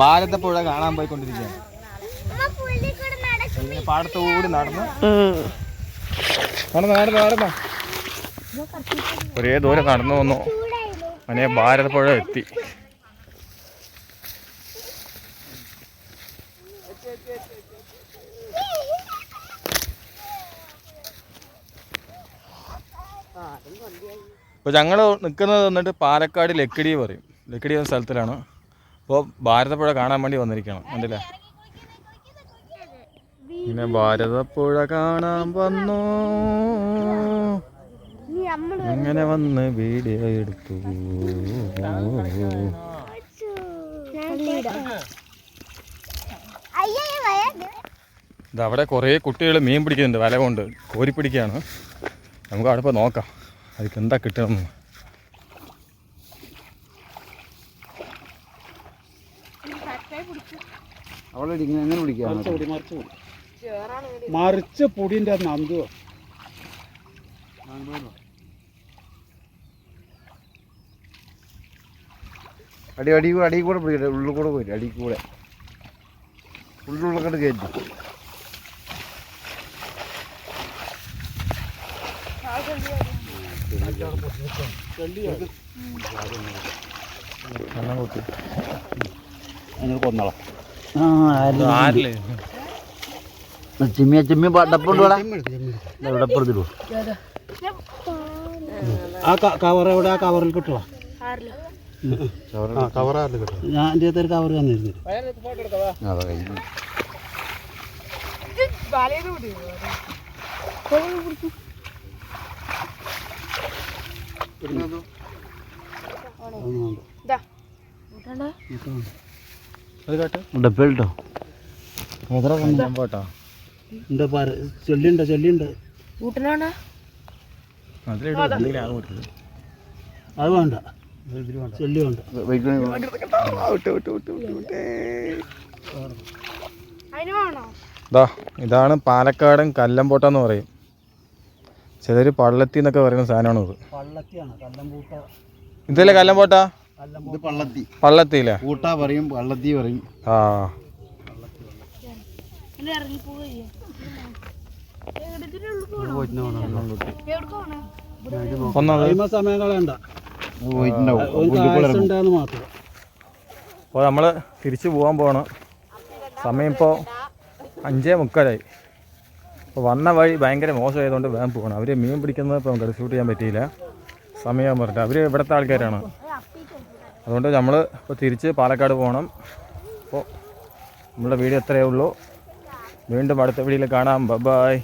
ഭാരതപ്പുഴ കാണാൻ പോയിക്കൊണ്ടിരിക്കുകയാണ്. ഇങ്ങനെ പാടത്തോടി നടന്ന്. നടന്നു നടന്നു നടന്നു. ഒരേ ദൂരം നടന്നു വന്നു. അങ്ങനെ ഭാരതപ്പുഴ എത്തി. ഇപ്പോൾ ഞങ്ങൾ നിൽക്കുന്നത് വന്നിട്ട് പാലക്കാട് ലക്കിടി പറയും. ലക്കിടി എന്ന സ്ഥലത്തിലാണ്. അപ്പോൾ ഭാരതപ്പുഴ കാണാൻ വേണ്ടി വന്നിരിക്കണം. കണ്ടില്ലേ? പിന്നെ ഭാരതപ്പുഴ കാണാൻ വന്നു. അങ്ങനെ വന്ന് വീഡിയോ എടുത്തു. അവിടെ കുറേ കുട്ടികൾ മീൻ പിടിക്കുന്നുണ്ട് വല കൊണ്ട് കോരി പിടിക്കുകയാണ് നമുക്ക് അവിടെ പോയി നോക്കാം. അതിക്ക് എന്താ കിട്ടണമെന്ന് അവിടെ ഇടിങ്ങനെ എങ്ങനെ പിടിക്കാം മറിച്ച് പൊടിന്റെ നന്ദു അടി അടി കൂടെ അടി കൂടെ പിടിക്കട്ടെ ഉള്ളിൽ കൂടെ പോയി അടി കൂടെ. ഉള്ളിലുള്ളക്കട്ട് കയറ്റി വെള്ളം കുത്തി അങ്ങനെ കൊന്നോളാം. ചിമ്മിയ ചിമ്മി ഡപ്പുണ്ടോടാ ആ കവർ എവിടെ? ആ കവറിൽ കിട്ടുക ഞാൻ എന്റെ അടുത്ത് ഒരു കവർ തന്നിരുന്നു. അതെ ഡപ്പിട്ടോ പോട്ടോ പറ. അത് വേണ്ട. ചെല്ലി വേണ്ട. ഇതാണ് പാലക്കാടൻ കല്ലമ്പോട്ടെന്ന് പറയും. ചിലർ പള്ളത്തി എന്നൊക്കെ പറയുന്ന സാധനമാണ് ഇതല്ലേ കല്ലമ്പോട്ട ഇത് പള്ളത്തി. പള്ളത്തിയില്ലേ കൂട്ടാ പറയും പള്ളത്തി പറയും. ആ. സമയം കളയണ്ട. അപ്പോൾ നമ്മൾ തിരിച്ചു പോകാൻ പോകണം സമയം ഇപ്പോ അഞ്ചേ മുക്കാലായി. അപ്പോൾ വന്ന വഴി ഭയങ്കര മോശമായതുകൊണ്ട് വേഗം പോകണം അവർ മീൻ പിടിക്കുന്നത് ഇപ്പോൾ നമുക്ക് ഷൂട്ട് ചെയ്യാൻ പറ്റിയില്ല. സമയം പറഞ്ഞിട്ട് അവർ ഇവിടുത്തെ ആൾക്കാരാണ്. അതുകൊണ്ട് നമ്മൾ ഇപ്പോൾ തിരിച്ച് പാലക്കാട് പോകണം അപ്പോൾ നമ്മുടെ വീഡിയോ എത്രയേ ഉള്ളൂ. വീണ്ടും അടുത്ത വീഡിയോയിൽ കാണാം. ബൈ